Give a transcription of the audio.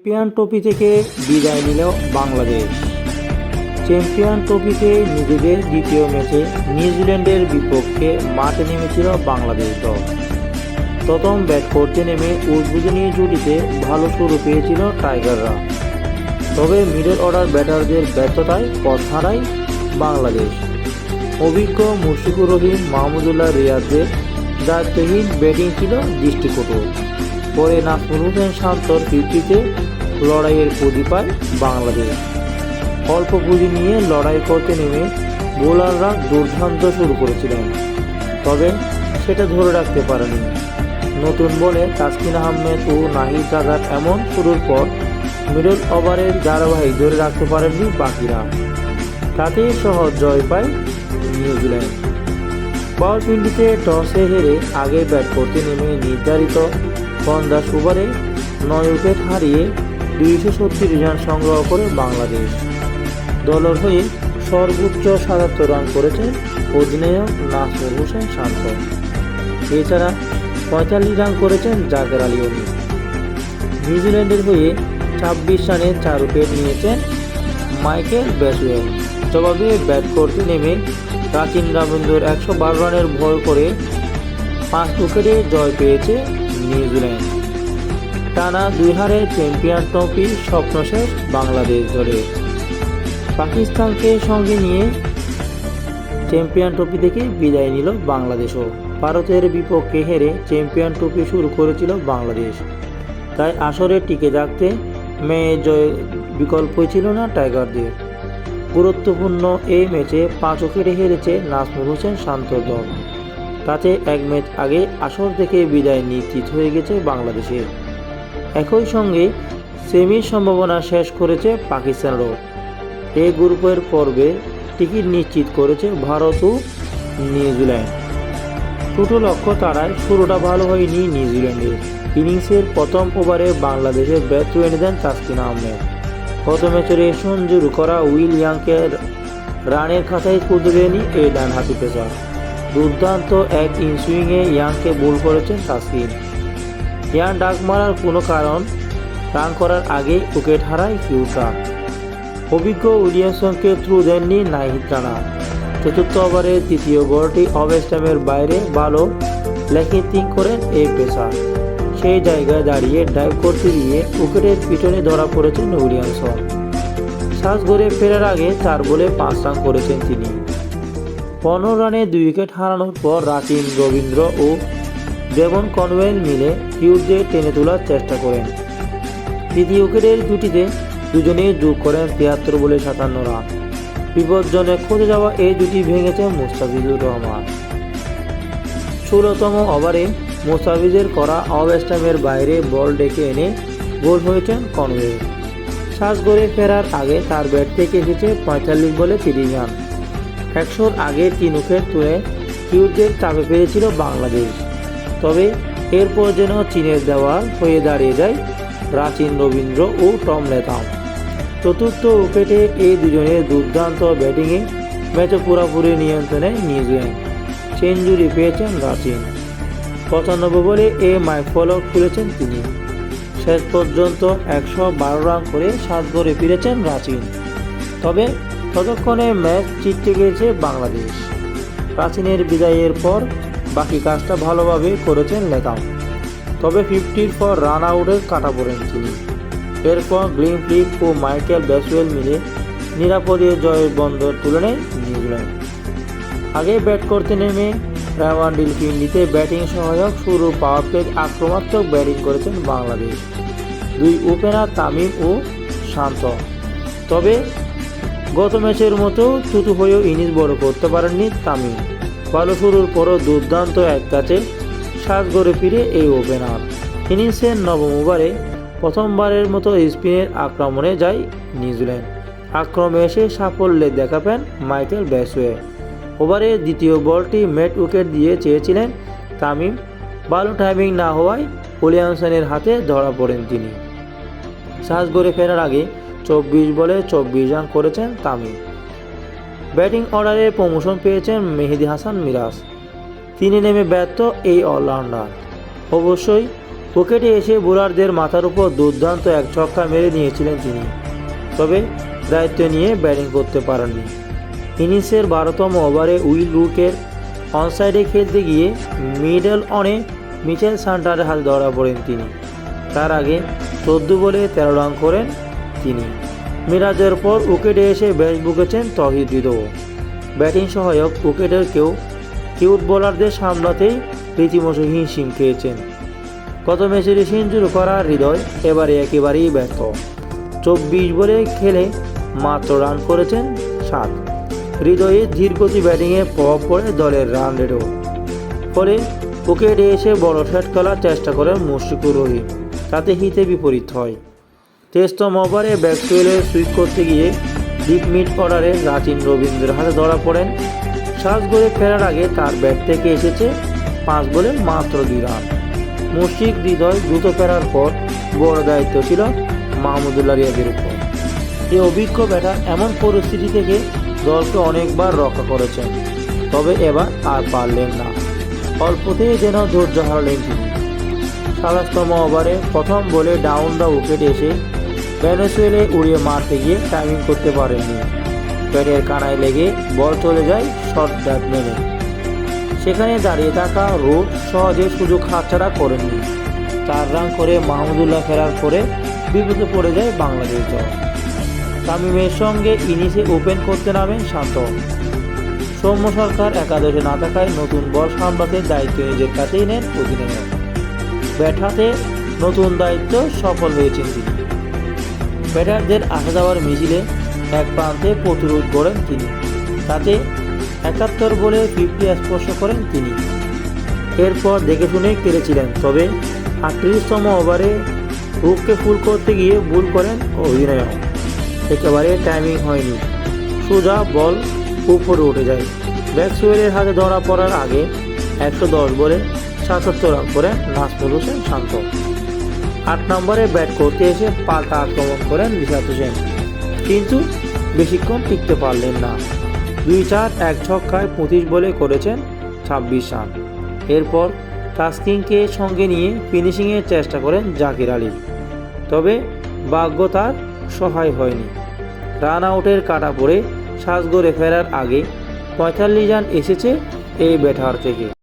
Champion trophy থেকে বিদায় নিল বাংলাদেশ। চ্যাম্পিয়ন ট্রফিতে নিজেদের দ্বিতীয় ম্যাচে নিউজিল্যান্ডের বিপক্ষে মাঠে নেমেছিল বাংলাদেশ দল। প্রথম ব্যাট করতে নেমে উদ্বোধনী জুটিতে ভালো শুরু পেয়েছিল টাইগাররা। তবে মিডল অর্ডার ব্যাটারদের ব্যর্থতায় পথ হারায় বাংলাদেশ। অভিজ্ঞ মুশফিকুর রহিম, মাহমুদুল্লাহ রিয়াজদের দায়িত্বহীন ব্যাটিং ছিল দৃষ্টিকটু। পরে নাসমুল হোসেন শান্তর ফিফটিতে লড়াইয়ের পুঁজি পায় বাংলাদেশ। অল্প পুঁজি নিয়ে লড়াই করতে নেমে বোলাররা দুর্দান্ত শুরু করেছিলেন। তবে সেটা ধরে রাখতে পারেনি। নতুন বলে তাসকিন আহমেদ ও নাহিদ রাজার এমন শুরুর পর মিডল ওভারের ধারাবাহিক ধরে রাখতে পারেননি বাকিরা। তাতে সহজ জয় পায় নিউজিল্যান্ড। পাওয়ারপিন্ডিতে টসে হেরে আগে ব্যাট করতে নেমে নির্ধারিত পঞ্চাশ ওভারে নয় উইকেট হারিয়ে দুইশো ছত্রিশ রান সংগ্রহ করে বাংলাদেশ। দলের হয়ে সর্বোচ্চ সাতাত্তর রান করেছেন অধিনায়ক নাসরুল হোসেন শান্ত। এছাড়া পঁয়তাল্লিশ রান করেছেন জাকের আলী অলি। নিউজিল্যান্ডের হয়ে ছাব্বিশ রানে চার উইকেট নিয়েছেন মাইকেল ব্যাসওয়েল। জবাবে ব্যাট করতে নেমে প্রাচীন রবীন্দ্র একশো বারো রানের ভয় করে পাঁচ উইকেটে জয় পেয়েছে নিউজিল্যান্ড। টানা দুই হারে চ্যাম্পিয়ন ট্রফি স্বপ্ন শেষ বাংলাদেশ ধরে। পাকিস্তানকে সঙ্গে নিয়ে চ্যাম্পিয়ন ট্রফি থেকে বিদায় নিল বাংলাদেশও। ভারতের বিপক্ষে হেরে চ্যাম্পিয়ন ট্রফি শুরু করেছিল বাংলাদেশ। তাই আসরে টিকে থাকতে মেয়ে জয় বিকল্পই ছিল না টাইগারদের। গুরুত্বপূর্ণ এই ম্যাচে পাঁচ উইকেটে হেরেছে নাজমুল হোসেন শান্ত দল। তাতে এক ম্যাচ আগে আসর থেকে বিদায় নিশ্চিত হয়ে গেছে বাংলাদেশের। একই সঙ্গে সেমির সম্ভাবনা শেষ করেছে পাকিস্তানও এই গ্রুপের পর্বে টিকিট নিশ্চিত করেছে ভারত ও নিউজিল্যান্ড। ছোট লক্ষ্য তারায় শুরুটা ভালো হয়নি নিউজিল্যান্ডের। ইনিংসের প্রথম ওভারে বাংলাদেশের ব্যর্থ এনে দেন তাসকিন আহমেদ। গত ম্যাচের সঞ্জুর করা উইল ইয়াংকে রানের খাতায় দেয়নি এই ডানহাতি পেসার দুর্দান্ত এক ইনসুইংয়ে ইয়াংকে বোল করেছেন তাসকিন। ইয়ান ডাক মারার কোনো কারণ রান করার আগে উইকেট হারায় ফিউটা অভিজ্ঞ উইলিয়ামসনকে থ্রু দেননি নাহিদ রানা। চতুর্থ ওভারে তৃতীয় বলটি অফস্টামের বাইরে ভালো লেখিং করেন এই পেসার। সেই জায়গায় দাঁড়িয়ে ডাইভ করতে গিয়ে উইকেটের পিছনে ধরা পড়েছেন উইলিয়ামসন। শ্বাস ঘুরে ফেরার আগে চার বলে পাঁচ রান করেছেন তিনি। পনেরো রানে দুই উইকেট হারানোর পর রাতিন রবীন্দ্র ও ডেভন কনওয়েল মিলে কিউজে টেনে তোলার চেষ্টা করেন। তৃতীয় উইকেটের জুটিতে দুজনেই যোগ করেন তিয়াত্তর বলে সাতান্ন রান। বিপজ্জনে খুঁজে যাওয়া এই জুটি ভেঙেছে মুস্তাফিজুর রহমান। ষোলোতম ওভারে মুস্তাফিজের করা অবস্টামের বাইরে বল ডেকে এনে গোল হয়েছেন কনওয়ে শ্বাস গড়ে ফেরার আগে তার ব্যাট থেকে এসেছে পঁয়তাল্লিশ বলে তিরিশ রান। একশোর আগে তিন উইকেট তুলে কিউজের চাপে পেয়েছিল বাংলাদেশ। তবে এরপর যেন চীনের দেওয়াল হয়ে দাঁড়িয়ে যায় প্রাচীন রবীন্দ্র ও টম লেতাম চতুর্থ উইকেটে এই দুজনের দুর্দান্ত ব্যাটিংয়ে ম্যাচে পুরোপুরি নিয়ন্ত্রণে নিউজিল্যান্ড সেঞ্চুরি পেয়েছেন রাচিন। পঁচানব্বই বলে এ মাইক ফলক তুলেছেন তিনি। শেষ পর্যন্ত একশো বারো রান করে সাত গড়ে ফিরেছেন রাচিন। তবে ততক্ষণে ম্যাচ জিততে গিয়েছে বাংলাদেশ। প্রাচীনের বিদায়ের পর বাকি কাজটা ভালোভাবে করেছেন লেতাম তবে ফিফটির পর রান আউটে কাটা পড়েন তিনি। এরপর গ্রিন ফ্লিক ও মাইকেল ব্যাসওয়েল মিলে নিরাপদে জয়ের বন্দর তুলে নেয় নিউজিল্যান্ড। আগে ব্যাট করতে নেমে রেওয়ান ডিলফিন্ডিতে ব্যাটিং সহায়ক শুরু পাওয়ার প্লেট আক্রমণাত্মক ব্যাটিং করেছেন বাংলাদেশ। দুই ওপেনার তামিম ও শান্ত। তবে গত ম্যাচের মতো চুতু হয়েও ইনিংস বড় করতে পারেননি তামিম। ভালো শুরুর পরও দুর্দান্ত এক কাছে শ্বাস গড়ে ফিরে এই ওপেনার। ইনিংসের নবম ওভারে প্রথমবারের মতো স্পিনের আক্রমণে যায় নিউজিল্যান্ড। আক্রমে এসে সাফল্যে দেখা পান মাইকেল ব্যাসওয়ে। ওভারে দ্বিতীয় বলটি মেট উইকেট দিয়ে চেয়েছিলেন তামিম। ভালো টাইমিং না হওয়ায় উইলিয়ামসনের হাতে ধরা পড়েন তিনি। শ্বাস গড়ে ফেরার আগে চব্বিশ বলে চব্বিশ রান করেছেন তামিম। ব্যাটিং অর্ডারে প্রমোশন পেয়েছেন মেহেদি হাসান মিরাজ। তিনি নেমে ব্যর্থ এই অলরাউন্ডার। অবশ্যই, পকেটে এসে বোলারদের মাথার উপর দুর্দান্ত এক ছক্কা মেরে নিয়েছিলেন তিনি। তবে দায়িত্ব নিয়ে ব্যাটিং করতে পারেননি। ইনিংসের বারোতম ওভারে উইল রুকের অনসাইডে খেলতে গিয়ে মিডল অনে মিচেল সান্টারের হাতে ধরা পড়েন তিনি। তার আগে চোদ্দ বলে তেরো রান করেন তিনি। মিরাজের পর উইকেটে এসে ব্যাট বুকেছেন তহিদ হৃদয়। ব্যাটিং সহায়ক উইকেটের কেউ, কিউট বোলারদের সামলাতেই রীতিমতো হিমশিম খেয়েছেন। গত ম্যাচে সেঞ্চুরি করার হৃদয় এবারে একেবারেই ব্যর্থ। চব্বিশ বলে খেলে মাত্র রান করেছেন সাত। হৃদয়ে ধীরগতি ব্যাটিংয়ে প্রভাব পড়ে দলের রান রেটও ফলে উইকেটে এসে বড় শট খেলার চেষ্টা করেন মুশফিকুর রহিম। তাতে হিতে বিপরীত হয়। তেস্তম ওভারে ব্যাকসুয়েলে সুইচ করতে গিয়ে ডিপ মিড অর্ডারে রাচিন রবীন্দ্রের হাতে ধরা পড়েন। শ্বাস গড়ে ফেরার আগে তার ব্যাট থেকে এসেছে পাঁচ বলে মাত্র দুই রান। মুশফিক হৃদয় দ্রুত ফেরার পর বড় দায়িত্ব ছিল মাহমুদুল্লাহ রিয়াদের উপর। এই অভিজ্ঞ ব্যাটার এমন পরিস্থিতি থেকে দলকে অনেকবার রক্ষা করেছেন, তবে এবার আর পারলেন না। অল্পতেই যেন ধৈর্য হারালেন তিনি। সাতাশতম ওভারে প্রথম বলে ডাউন দ্য উইকেট এসে ভেনেসুয়েলে উড়িয়ে মারতে গিয়ে টাইমিং করতে পারেননি। ব্যাটের কানায় লেগে বল চলে যায় শর্ট ব্যাট মেনে। সেখানে দাঁড়িয়ে থাকা রোড সহজে সুযোগ হাতছাড়া করেননি। চার রান করে মাহমুদুল্লাহ ফেরার পরে বিপদে পড়ে যায় বাংলাদেশ দল। তামিমের সঙ্গে ইনিংসে ওপেন করতে নামেন শান্ত। সৌম্য সরকার একাদশে না থাকায় নতুন বল সামলাতে দায়িত্ব নিজের কাছেই নেন অধিনায়ক। ব্যাট হাতে নতুন দায়িত্ব সফল হয়েছেন তিনি। ব্যাটারদের আসা যাওয়ার মিছিলে এক প্রান্তে প্রতিরোধ গড়েন তিনি। তাতে একাত্তর বলে ফিফটি স্পর্শ করেন তিনি। এরপর দেখে শুনে কেড়েছিলেন তবে আটত্রিশতম ওভারে হুককে ফুল করতে গিয়ে ভুল করেন অধিনায়ক একেবারে টাইমিং হয়নি। সোজা বল উপরে উঠে যায়। ব্যাকসুয়েলের হাতে ধরা পড়ার আগে একশো দশ বলে সাতাত্তর রান করেন নাজমুল হোসেন শান্ত। আট নম্বরে ব্যাট করতে এসে পাল্টা আক্রমণ করেন রিশাদ হোসেন। কিন্তু বেশিক্ষণ টিকতে পারলেন না। দুই চার, এক ছক্কায় পঁচিশ বলে করেছেন ছাব্বিশ রান। এরপর তাস্কিনকে সঙ্গে নিয়ে ফিনিশিংয়ের চেষ্টা করেন জাকির আলী। তবে ভাগ্য তার সহায় হয়নি। রান আউটের কাটা পড়ে গড়ে ফেরার আগে পঁয়তাল্লিশ রান এসেছে এই ব্যাটার থেকে।